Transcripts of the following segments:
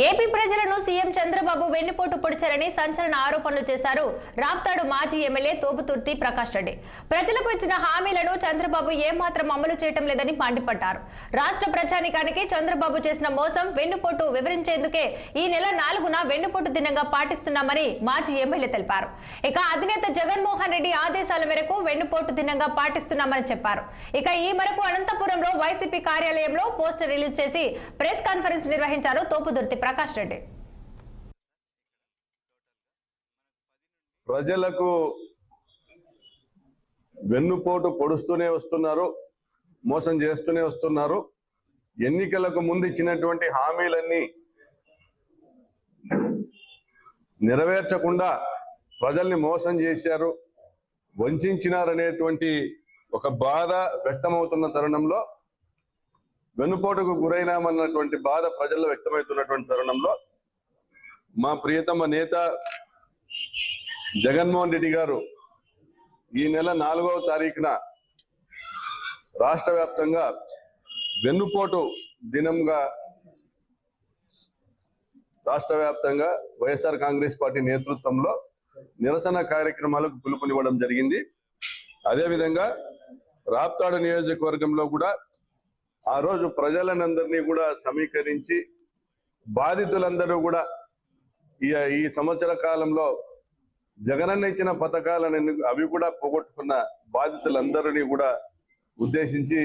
AP ప్రజలను CM Chandrababu వెన్నుపోటు పొడిచారని సంచలన ఆరోపణలు చేశారు రాప్తాడు మాజీ ఎమ్మెల్యే తోపుతుర్తి ప్రకాష్ రెడ్డి. ప్రజలకు ఇచ్చిన హామీలను చంద్రబాబు ఏమాత్రం అమలు చేయటం లేదని మండిపడ్డారు. రాష్ట్ర ప్రజానికానికి చంద్రబాబు చేసిన మోసం వెన్నుపోటు వివరించేందుకే ఈ నెల నాలుగున వెన్నుపోటు దినంగా పాటిస్తున్నామని మాజీ ఎమ్మెల్యే తెలిపారు. ఇక అధినేత జగన్మోహన్ రెడ్డి ఆదేశాల మేరకు వెన్నుపోటు దినంగా పాటిస్తున్నామని చెప్పారు. ఇక ఈ మేరకు అనంతపురంలో వైసీపీ కార్యాలయంలో పోస్టర్ రిలీజ్ చేసి ప్రెస్ కాన్ఫరెన్స్ నిర్వహించారు తోపుదుర్తి ప్రకాష్ రెడ్డి. ప్రజలకు వెన్నుపోటు పొడుస్తూనే వస్తున్నారు మోసం చేస్తూనే వస్తున్నారు. ఎన్నికలకు ముందు ఇచ్చినటువంటి హామీలన్నీ నెరవేర్చకుండా ప్రజల్ని మోసం చేశారు వంచినారనేటువంటి ఒక బాధ వ్యక్తమవుతున్న తరుణంలో వెన్నుపోటుకు గురైనామన్నటువంటి బాధ ప్రజల్లో వ్యక్తమవుతున్నటువంటి తరుణంలో మా ప్రియతమ నేత జగన్మోహన్ రెడ్డి గారు ఈ నెల నాలుగవ తారీఖున రాష్ట్ర వ్యాప్తంగా వెన్నుపోటు దినంగా రాష్ట్ర వ్యాప్తంగా వైఎస్ఆర్ కాంగ్రెస్ పార్టీ నేతృత్వంలో నిరసన కార్యక్రమాలకు పిలుపునివ్వడం జరిగింది. అదేవిధంగా రాప్తాడు నియోజకవర్గంలో కూడా ఆ రోజు ప్రజలనందరినీ కూడా సమీకరించి బాధితులందరూ కూడా ఈ ఈ సంవత్సర కాలంలో జగనన్న ఇచ్చిన పథకాలను అవి కూడా పోగొట్టుకున్న బాధితులందరినీ కూడా ఉద్దేశించి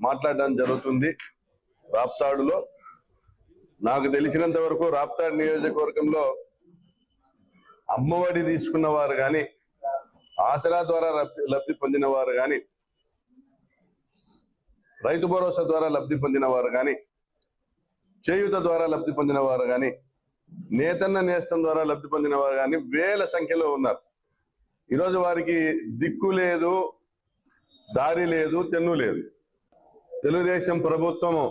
మాట్లాడడం జరుగుతుంది రాప్తాడులో. నాకు తెలిసినంత వరకు రాప్తాడు నియోజకవర్గంలో అమ్మఒడి తీసుకున్న వారు కానీ ఆసరా ద్వారా లబ్ధి లబ్ధి పొందిన వారు కానీ రైతు భరోసా ద్వారా లబ్ధి పొందిన వారు కానీ చేయూత ద్వారా లబ్ధి పొందిన వారు కానీ నేతన్న నేస్తం ద్వారా లబ్ధి పొందిన వారు కానీ వేల సంఖ్యలో ఉన్నారు. ఈరోజు వారికి దిక్కు లేదు దారి లేదు తెన్ను లేదు. తెలుగుదేశం ప్రభుత్వము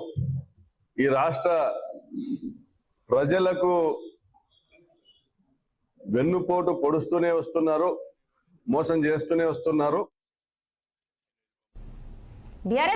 ఈ రాష్ట్ర ప్రజలకు వెన్నుపోటు పొడుస్తూనే వస్తున్నారు మోసం చేస్తూనే వస్తున్నారు.